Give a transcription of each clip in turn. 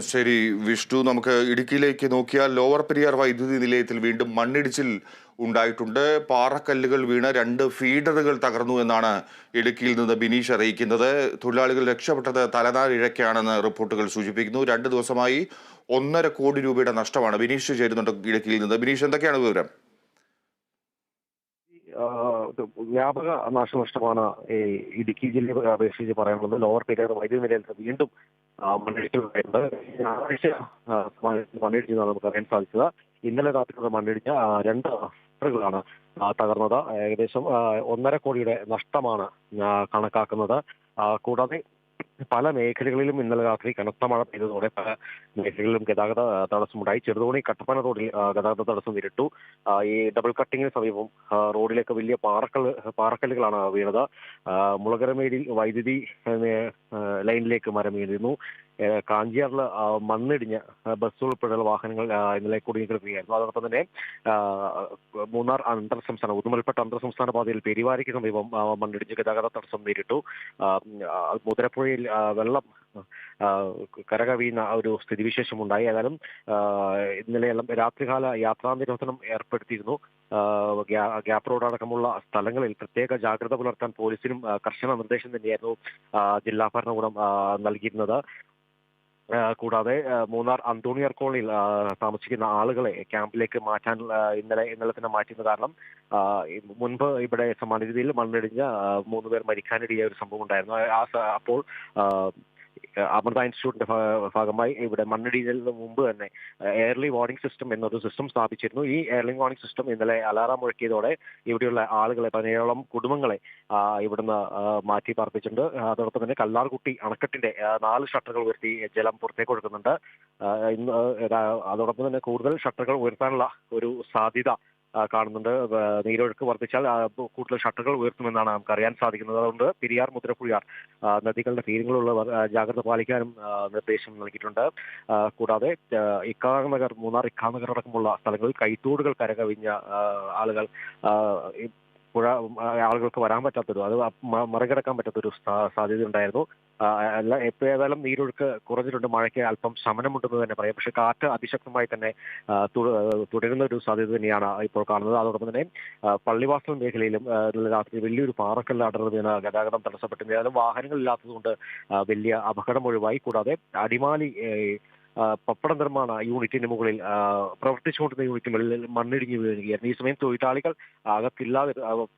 ശരി വിഷ്ണു നമുക്ക് ഇടുക്കിയിലേക്ക് നോക്കിയാൽ ലോവർ പെരിയാർ വൈദ്യുതി നിലയത്തിൽ വീണ്ടും മണ്ണിടിച്ചിൽ ഉണ്ടായിട്ടുണ്ട്. പാറക്കല്ലുകൾ വീണ് രണ്ട് ഫീഡറുകൾ തകർന്നു എന്നാണ് ഇടുക്കിയിൽ നിന്ന് ബിനീഷ് അറിയിക്കുന്നത്. തൊഴിലാളികൾ രക്ഷപ്പെട്ടത് തലനാരിഴയ്ക്കാണെന്ന് റിപ്പോർട്ടുകൾ സൂചിപ്പിക്കുന്നു. രണ്ട് ദിവസമായി ഒന്നര കോടി രൂപയുടെ നഷ്ടമാണ് ബിനീഷ് ചേരുന്നുണ്ട് ഇടുക്കിയിൽ നിന്ന്. ബിനീഷ് എന്തൊക്കെയാണ് വിവരം? വ്യാപക നാശനഷ്ടമാണ് ഈ ഇടുക്കി ജില്ലയെ അപേക്ഷിച്ച് പറയാനുള്ളത്. ലോവർ പെരിയാർ വൈദ്യുതി നിലയത്തിൽ വീണ്ടും ഉണ്ടായിട്ടുണ്ട് ഞായറാഴ്ച മണ്ണിടിച്ചെന്നാണ് നമുക്ക് അറിയാൻ സാധിച്ചത്. ഇന്നലെ രാത്രി മണ്ണിടിച്ച രണ്ട് ാണ് തകർന്നത്. ഏകദേശം ഒന്നര കോടിയുടെ നഷ്ടമാണ് കണക്കാക്കുന്നത്. കൂടാതെ പല മേഖലകളിലും ഇന്നലെ രാത്രി കനത്ത മഴ പെയ്തതോടെ പല മേഖലകളിലും ഗതാഗത തടസ്സമുണ്ടായി ചെറുതോണി കട്ടപ്പന റോഡിൽ ഗതാഗത തടസ്സം നേരിട്ടു. ഈ ഡബിൾ കട്ടിങ്ങിന് സമീപം റോഡിലേക്ക് വലിയ പാറക്കൽ പാറക്കല്ലുകളാണ് വീണത്. മുളകരമേടിൽ വൈദ്യുതി ലൈനിലേക്ക് മരം വീണിരുന്നു. കാഞ്ചിയാറിൽ മണ്ണിടിഞ്ഞ് ബസ് ഉൾപ്പെടെയുള്ള വാഹനങ്ങൾ ഇന്നലെ കുടുങ്ങിക്കിടക്കുകയായിരുന്നു. അതോടൊപ്പം തന്നെ മൂന്നാർ അന്തർ സംസ്ഥാന ഉദുമൽപ്പെട്ട അന്തർ സംസ്ഥാന പാതയിൽ പെരിവാരിക്ക് സമീപം മണ്ണിടിഞ്ഞ് ഗതാഗത തടസ്സം നേരിട്ടു. മുതിരപ്പുഴയിൽ വെള്ളം കരകവിയുന്ന ഒരു സ്ഥിതിവിശേഷം ഉണ്ടായി ഏതായാലും ഇന്നലെ രാത്രികാല യാത്രാ നിരോധനം ഏർപ്പെടുത്തിയിരുന്നു. ഗ്യാപ് റോഡ് അടക്കമുള്ള സ്ഥലങ്ങളിൽ പ്രത്യേക ജാഗ്രത പുലർത്താൻ പോലീസിനും കർശന നിർദ്ദേശം തന്നെയായിരുന്നു ജില്ലാ ഭരണകൂടം നൽകിയിരുന്നത്. കൂടാതെ മൂന്നാർ അന്തോണിയർ കോളനിയിൽ താമസിക്കുന്ന ആളുകളെ ക്യാമ്പിലേക്ക് മാറ്റാൻ ഇന്നലെ ഇന്നലെ തന്നെ മാറ്റിയത് കാരണം മുൻപ് ഇവിടെ സമാന രീതിയിൽ മണ്ണിടിഞ്ഞ് ആ, മൂന്ന് പേർ മരിക്കാനിടയായ ഒരു സംഭവം ഉണ്ടായിരുന്നു. ആ അപ്പോൾ അമൃത ഇൻസ്റ്റിറ്റ്യൂട്ടിന്റെ ഭാഗമായി ഇവിടെ മണ്ണിടിയിലിന് മുമ്പ് തന്നെ എയർലി വാർണിംഗ് സിസ്റ്റം എന്നൊരു സിസ്റ്റം സ്ഥാപിച്ചിരുന്നു. ഈ എയർലി വാർണിംഗ് സിസ്റ്റം ഇന്നലെ അലാറാം മുഴക്കിയതോടെ ഇവിടെയുള്ള ആളുകളെ പതിനേഴോളം കുടുംബങ്ങളെ ഇവിടുന്ന് മാറ്റി പാർപ്പിച്ചിട്ടുണ്ട്. അതോടൊപ്പം തന്നെ കല്ലാർകുട്ടി അണക്കെട്ടിന്റെ നാല് ഷട്ടറുകൾ ഉയർത്തി ജലം പുറത്തേക്ക് കൊടുക്കുന്നുണ്ട് ഇന്ന് അതോടൊപ്പം തന്നെ കൂടുതൽ ഷട്ടറുകൾ ഉയർത്താനുള്ള ഒരു സാധ്യത കാണുന്നുണ്ട്. നീരൊഴുക്ക് വർദ്ധിച്ചാൽ കൂടുതൽ ഷട്ടറുകൾ ഉയർത്തുമെന്നാണ് നമുക്ക് അറിയാൻ സാധിക്കുന്നത്. അതുകൊണ്ട് പെരിയാർ മുതിരപ്പുഴയാർ നദികളുടെ തീരങ്ങളുള്ളവർ ജാഗ്രത പാലിക്കാനും നിർദ്ദേശം നൽകിയിട്ടുണ്ട്. കൂടാതെ ഇക്കാനഗർ നഗർ മൂന്നാർ ഇക്കാനഗർ അടക്കമുള്ള സ്ഥലങ്ങളിൽ കൈത്തോടുകൾ കരകവിഞ്ഞ ആളുകൾ പുഴ ആളുകൾക്ക് വരാൻ പറ്റാത്തൊരു അത് മറികടക്കാൻ പറ്റാത്തൊരു സാധ്യത ഉണ്ടായിരുന്നു അല്ല എപ്പോ ഏതായാലും നീരൊഴുക്ക് കുറഞ്ഞിട്ടുണ്ട്. മഴയ്ക്ക് അല്പം ശമനമുണ്ടെന്ന് തന്നെ പറയാം. പക്ഷേ കാറ്റ് അതിശക്തമായി തന്നെ തുടരുന്ന ഒരു സാധ്യത തന്നെയാണ് ഇപ്പോൾ കാണുന്നത്. അതോടൊപ്പം തന്നെ പള്ളിവാസൽ മേഖലയിലും രാത്രി വലിയൊരു പാറക്കല്ല് അടർന്നു വീണ ഗതാഗതം തടസ്സപ്പെട്ടു ഏതായാലും വാഹനങ്ങൾ ഇല്ലാത്തതുകൊണ്ട് വലിയ അപകടം ഒഴിവായി. കൂടാതെ അടിമാലി പപ്പട നിർമ്മാണ യൂണിറ്റിന് മുകളിൽ പ്രവർത്തിച്ചുകൊണ്ടിരുന്ന യൂണിറ്റിന് മുകളിൽ മണ്ണിടിഞ്ഞു വീഴുകയായിരുന്നു. ഈ സമയം തൊഴിലാളികൾ അകത്തില്ലാതെ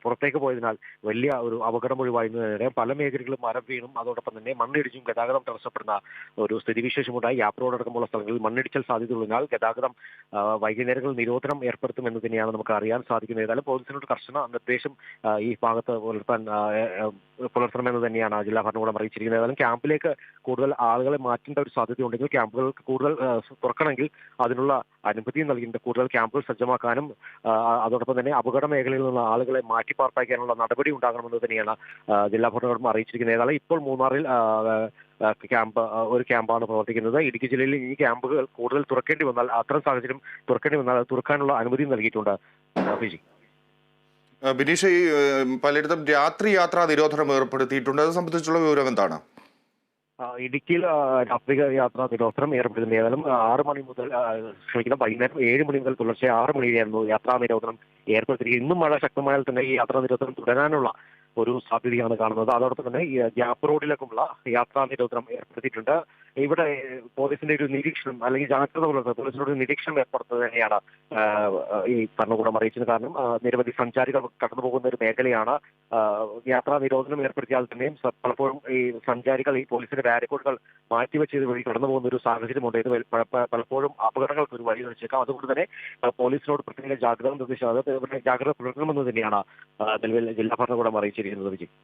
പുറത്തേക്ക് പോയതിനാൽ വലിയ ഒരു അപകടം ഒഴിവായിരുന്നതിനിടെ പല മേഖലകളിലും മരം വീണും അതോടൊപ്പം തന്നെ മണ്ണിടിച്ചും ഗതാഗതം തടസ്സപ്പെടുന്ന ഒരു സ്ഥിതിവിശേഷമുണ്ടായി. യാപ്പ് അടക്കമുള്ള സ്ഥലങ്ങളിൽ മണ്ണിടിച്ചൽ സാധ്യതയുള്ളതിനാൽ ഗതാഗതം വൈകുന്നേരങ്ങളിൽ നിരോധനം ഏർപ്പെടുത്തുമെന്ന് തന്നെയാണ് നമുക്ക് അറിയാൻ സാധിക്കുന്നത്. ഏതായാലും പോലീസിനോട് കർശന നിർദ്ദേശം ഈ ഭാഗത്ത് പുലർത്താൻ പുലർത്തണമെന്ന് തന്നെയാണ് ജില്ലാ ഭരണകൂടം അറിയിച്ചിരിക്കുന്നത്. ഏതായാലും ക്യാമ്പിലേക്ക് കൂടുതൽ ആളുകളെ മാറ്റേണ്ട ഒരു സാധ്യതയുണ്ടെങ്കിൽ ക്യാമ്പുകൾക്ക് കൂടുതൽ തുറക്കണമെങ്കിൽ അതിനുള്ള അനുമതി നൽകിയിട്ടുണ്ട്. കൂടുതൽ ക്യാമ്പുകൾ സജ്ജമാക്കാനും അതോടൊപ്പം തന്നെ അപകട മേഖലയിൽ നിന്ന് ആളുകളെ മാറ്റി പാർപ്പാക്കാനുള്ള നടപടി ഉണ്ടാകണമെന്ന് തന്നെയാണ് ജില്ലാ ഭരണകൂടം അറിയിച്ചിരിക്കുന്നത്. ഏതായാലും ഇപ്പോൾ മൂന്നാറിൽ ക്യാമ്പ് ഒരു ക്യാമ്പാണ് പ്രവർത്തിക്കുന്നത്. ഇടുക്കി ജില്ലയിൽ ഈ ക്യാമ്പുകൾ കൂടുതൽ തുറക്കേണ്ടി വന്നാൽ അത്തരം സാഹചര്യം തുറക്കേണ്ടി വന്നാൽ തുറക്കാനുള്ള അനുമതി നൽകിയിട്ടുണ്ട്. അഭിജി ബിനീഷ് പലയിടത്തും രാത്രി യാത്രാ നിരോധനം ഏർപ്പെടുത്തിയിട്ടുണ്ട്. അത് സംബന്ധിച്ചുള്ള വിവരം എന്താണ്? ഇടുക്കിയിൽ രാത്രി യാത്രാ നിരോധനം ഏർപ്പെടുത്തുന്നത് ഏതായാലും ആറ് മണി മുതൽ ശ്രമിക്കുന്ന വൈകുന്നേരം ഏഴ് മണി മുതൽ തുടർച്ചയായി ആറ് മണി വരെയായിരുന്നു യാത്രാ നിരോധനം ഏർപ്പെടുത്തിയിരിക്കുന്നത്. ഇന്നും മഴ ശക്തമായാൽ തന്നെ ഈ യാത്രാ നിരോധനം തുടരാനുള്ള ഒരു സാധ്യതയാണ് കാണുന്നത്. അതോടൊപ്പം തന്നെ ഈ ഗ്യാപ്പ് റോഡിലേക്കുള്ള യാത്രാ നിരോധനം ഏർപ്പെടുത്തിയിട്ടുണ്ട്. ഇവിടെ പോലീസിന്റെ ഒരു നിരീക്ഷണം അല്ലെങ്കിൽ ജാഗ്രത പുലർത്തുന്നത് പോലീസിനോട് ഒരു നിരീക്ഷണം ഏർപ്പെടുത്തുന്നത് തന്നെയാണ് ഈ ഭരണകൂടം അറിയിച്ചത് കാരണം. നിരവധി സഞ്ചാരികൾ കടന്നു പോകുന്ന ഒരു മേഖലയാണ് യാത്രാ നിരോധനം ഏർപ്പെടുത്തിയാൽ തന്നെയും പലപ്പോഴും ഈ സഞ്ചാരികൾ ഈ പോലീസിന്റെ ബാരിക്കോഡുകൾ മാറ്റിവെച്ചത് വഴി കടന്നു പോകുന്ന ഒരു സാഹചര്യമുണ്ട്. ഇത് പലപ്പോഴും അപകടങ്ങൾക്ക് ഒരു വഴി വെച്ചേക്കാം. അതുകൊണ്ട് തന്നെ പോലീസിനോട് പ്രത്യേക ജാഗ്രത നിർദ്ദേശിച്ചത് അത് ജാഗ്രത പുലർത്തണമെന്ന് തന്നെയാണ് നിലവിൽ ജില്ലാ ഭരണകൂടം അറിയിച്ചിരിക്കുന്നത് വിജയ്.